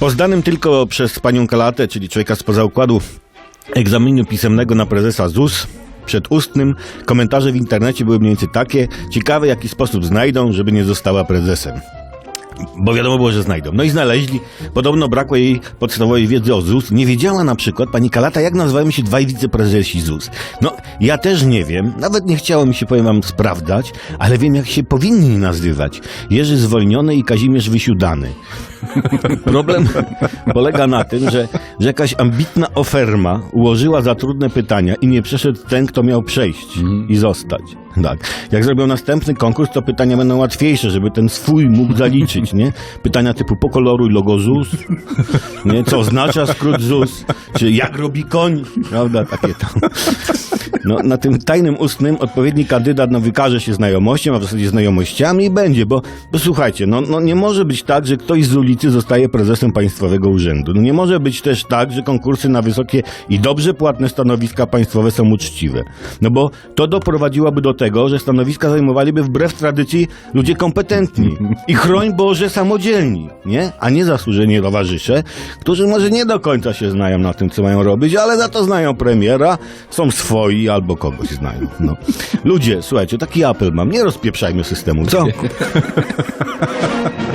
Po zdanym tylko przez panią Kalatę, czyli człowieka spoza układu, egzaminu pisemnego na prezesa ZUS, przed ustnym komentarze w internecie były mniej więcej takie, ciekawe jaki sposób znajdą, żeby nie została prezesem. Bo wiadomo było, że znajdą. No i znaleźli. Podobno brakło jej podstawowej wiedzy o ZUS. Nie wiedziała na przykład pani Kalata, jak nazywają się dwaj wiceprezesi ZUS. No, ja też nie wiem. Nawet nie chciało mi się, powiem wam, sprawdzać, ale wiem, jak się powinni nazywać. Jerzy Zwolniony i Kazimierz Wysiudany. Problem polega na tym, że, że jakaś ambitna oferma ułożyła za trudne pytania i nie przeszedł ten, kto miał przejść i zostać. Tak. Jak zrobią następny konkurs, to pytania będą łatwiejsze, żeby ten swój mógł zaliczyć, nie? Pytania typu pokoloruj logo ZUS, nie? Co oznacza skrót ZUS, czy jak robi koń, prawda? Takie tam. No, na tym tajnym ustnym odpowiedni kandydat no, wykaże się znajomością, a w zasadzie znajomościami i będzie, bo, bo słuchajcie, no, no nie może być tak, że ktoś z ulicy zostaje prezesem państwowego urzędu. No nie może być też tak, że konkursy na wysokie i dobrze płatne stanowiska państwowe są uczciwe. No bo to doprowadziłoby do tego, że stanowiska zajmowaliby wbrew tradycji ludzie kompetentni i chroń Boże samodzielni, nie? A nie zasłużeni towarzysze, którzy może nie do końca się znają na tym, co mają robić, ale za to znają premiera, są swoi albo kogoś znają. No. Ludzie, słuchajcie, taki apel mam, nie rozpieprzajmy systemu, co?